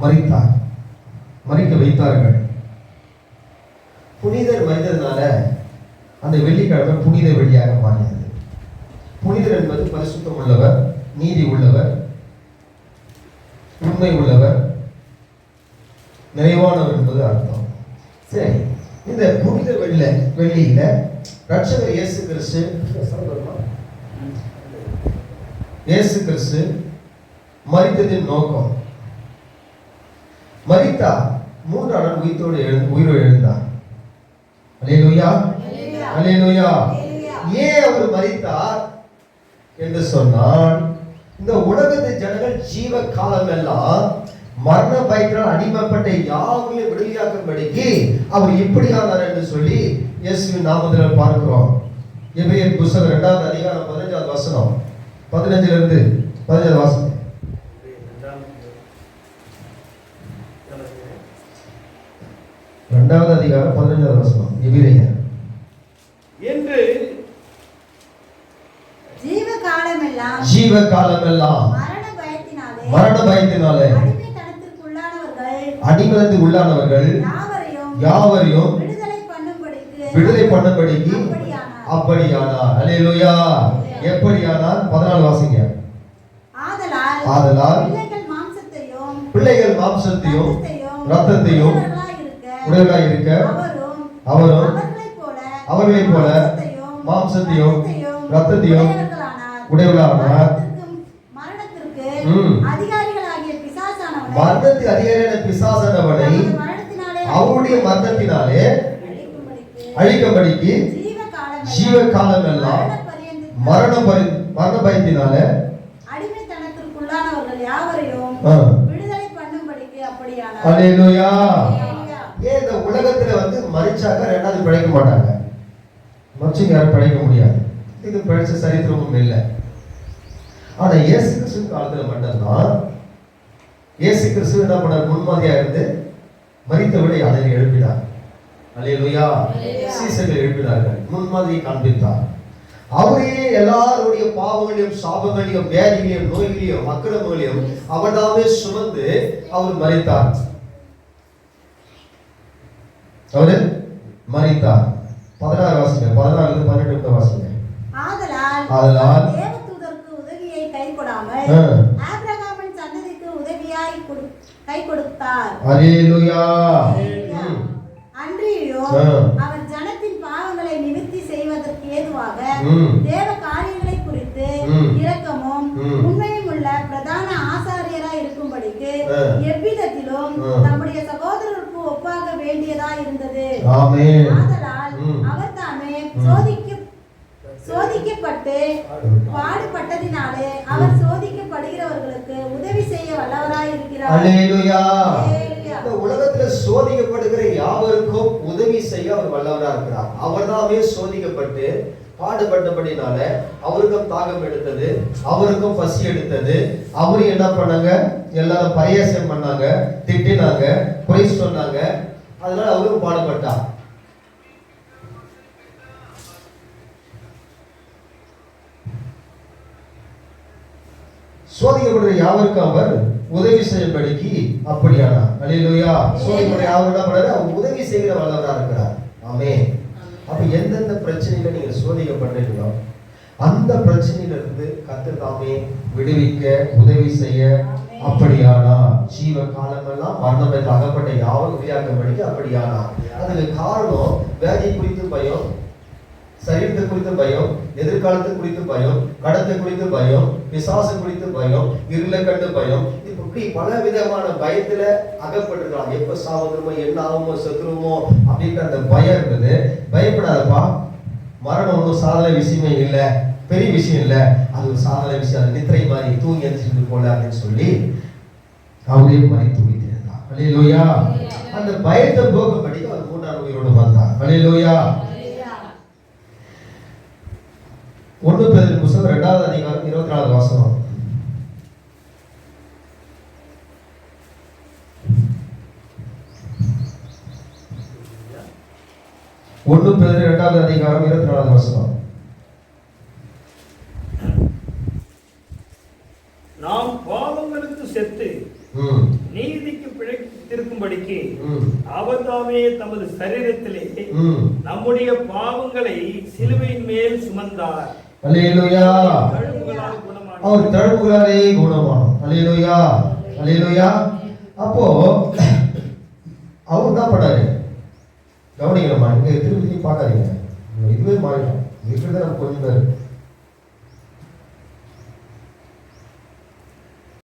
மறைத்தார். மறைக்க வைத்தார்கள். புனிதர் மனிதனால அந்த வெள்ளிக்கிழமை புனித வெள்ளியாக மாறியது. புனிதர் என்பது பரிசுத்தம் உள்ளவர் நீதி உள்ளவர் உண்மை உள்ளவர் நிறைவானவர் என்பது அர்த்தம். சரி இந்த புனித வெள்ள வெள்ளியில ரட்சகர் இயேசு கிறிஸ்து இயேசு கிறிஸ்து மரித்ததின் நோக்கம். மரித்தார் மூன்றாம் நாள் உயிர்த்தோடு எழுந்து உயிரோடு எழுந்தார் அலேலுயா அலேலுயா ஏன் அவர் மரித்தார் என்று சொன்னால் இந்த உலகத்து ஜனங்கள் ஜீவ காலம் எல்லாம் மரண பயத்தினால் அடிமைப்பட்ட யாவையும் விடுதலையாக்கும்படிக்கு அவர் இப்படியானார் என்று சொல்லி இயேசுவின் நாமத்தில் பார்க்கிறோம். எபிரேயர் புஸ்தகம் இரண்டாவது அதிகாரம் பதினஞ்சாவது வசனம். பதினஞ்சுல இருந்து பதினஞ்சாவது வாசனம் இரண்டாவது அதிகாரம் பதினஞ்சாவது வசனம். எபிரேயர். என்று ஜீவ காலமெல்லாம் ஜீவ காலமெல்லாம் மரண பயத்தினாலே மரண பயத்தினாலே அடிமைத்தனத்திற்குள்ளானவர்கள் அடிமலத்துக்கு உள்ளானவர்கள் யாவரையும் விடுதலை பண்ணும்படிக்கு அப்படியானார். அல்லேலூயா எப்படியானார்? பதினாலு வாசிங்க. ஆதலால் ஆதலால் பிள்ளைகள் மாம்சத்தையும் பிள்ளைகள் உடையவர்களாய் இருக்க அவரும் அவர்களைப் போல மாம்சத்தையும் இரத்தத்தையும் உடையவர்களானார். மரணத்துக்கு அதிகாரியான பிசாசனவனை அவருடைய மரணத்தினாலே அழிக்கும்படிக்கு ஜீவ ஜீவ காலமெல்லாம் மரண பரி- மரண பயத்தினாலே அடிமைத்தனத்திற்குள்ளானவர்கள் யாவரையும் விடுதலை பண்ணும்படிக்கு அப்படியானார் அல்லேலூயா அல்லேலூயா. ஏன் இந்த உலகத்துல வந்து மறிச்சாக்க ரெண்டாவது பிழைக்க மாட்டாங்க. மறிச்சு யாரும் பிழைக்க முடியாது. இது பிழைச்ச சரித்திரமும் இல்லை. ஆனா இயேசு கிறிஸ்து காலத்துல மட்டும்தான் இயேசு கிறிஸ்து என்ன பண்ணார்? முன்மாதிரியா இருந்து மறித்தவரை அதை எழுப்பினார். அல்லேலூயா. சீசர்கள் எழுப்பினார்கள். முன்மாதிரியை காண்பித்தார். அவரே எல்லாருடைய பாவங்களையும் சாபங்களையும் வியாதிகளையும் நோய்களையும் அக்கிரமங்களையும் அவர்தாமே சுமந்து அவர் மறித்தார் அவரு மறித்தார். பதினாறு வாசிங்க. இருந்து பன்னெண்டு வாசிங்க. ஆதலால் ஆதலால் தேவதூதருக்கு உதவியை கை கொடாமல் ஆ. ஆபிரகாமின் சன்னதிக்கு உதவியாய் கை கொடுத்தார். ம். ஆ. எவ்விதத்திலும். தம்முடைய சகோதரருக்கு ஒப்பாக வேண்டியதா இருந்தது ஆதலால். அவர் தாமே. சோதிக்க சோதிக்கப்பட்டு பாடுபட்டதினாலே அவர் சோதிக்கப்படுகிறவர்களுக்கு உதவி செய்ய வல்லவராய் இருக்கிறார். இந்த உலகத்துல சோதிக்கப்படுகிற யாவருக்கும் உதவி செய்ய அவர் வல்லவரா இருக்கிறார் அவர்தாமே சோதிக்கப்பட்டு பாடுபட்டபடினால அவருக்கும் தாகம் எடுத்தது அவருக்கும் பசி எடுத்தது. அவரும் என்ன பண்ணாங்க? எல்லாரும் பரியாசம் பண்ணாங்க திட்டினாங்க பொய் சொன்னாங்க. அதனால அவரும் பாடுபட்டார். சோதிக்கப்படுற யாவருக்கும் அவர் உதவி செய்யும்படிக்கு அப்படியானா அல்லேலூயா சோதிக்கப்படுற யாவருக்கு என்ன அவர் உதவி செய்கிற வல்லவரா இருக்கிறார். ஆமே அப்போ எந்தெந்த பிரச்சனையில நீங்க சோதிக்கப்படுறீங்களோ அந்த பிரச்சனையிலிருந்து இருந்து தாமே விடுவிக்க உதவி செய்ய அப்படியானா? ஜீவ காலமெல்லாம் மரணத்தில் அகப்பட்ட யாவும் உதவியாக்கும்படிக்கு அப்படியானா? அதுக்கு காரணம் வியாதி குறித்து பயம் சரீரத்தை குறித்து பயம் எதிர்காலத்தை குறித்து பயம் கடத்தை குறித்து பயம் பிசாசு குறித்து பயம் இருளை கண்டு பயம் இப்படி பல விதமான பயத்துல அகப்பட்டிருக்கலாம். எப்ப சாவுதுமோ என்ன ஆகுமோ செத்துருமோ அப்படின்ற அந்த பயம் இருந்தது. பயப்படாதப்பா. மரணம் ஒன்றும் சாதனை விஷயமே இல்லை. பெரிய விஷயம் இல்லை. அது ஒரு சாதனை விஷயம். அது நித்திரை மாதிரி தூங்கி எழுந்திரிச்சு போல அப்படின்னு சொல்லி அவரே மறைத்து வைத்திருந்தார். அலையிலோயா அந்த பயத்தை போக்கும்படிக்கு அவர் மூன்றாம் உயிரோடு வந்தான் அலையிலோயா ஒன்று பேர் புஸ்தகம் ரெண்டாவது அதிகாரம் இருபத்தி நாலு வாசனம் ஒன்று பேர் இரண்டாவது அதிகாரம் இருபத்தி நாலாவது வசனம் நாம் பாவங்களுக்கு செத்து நீதிக்கு பிழைத்திருக்கும்படிக்கு. அவர் தாமே தமது சரீரத்திலே. நம்முடைய பாவங்களை சிலுவையின் மேல் சுமந்தார் அல்லேலூயா அவர் தழும்புகளாலே குணமானோம் அல்லேலூயா அல்லேலூயா அப்போ அவர் தான் படாரு கவனிக்கிறமா இங்க திருப்பதி பார்க்காதீங்க. இதுவே மாறிடும் இருக்கிறத நம்ம கொஞ்சம் பேர்.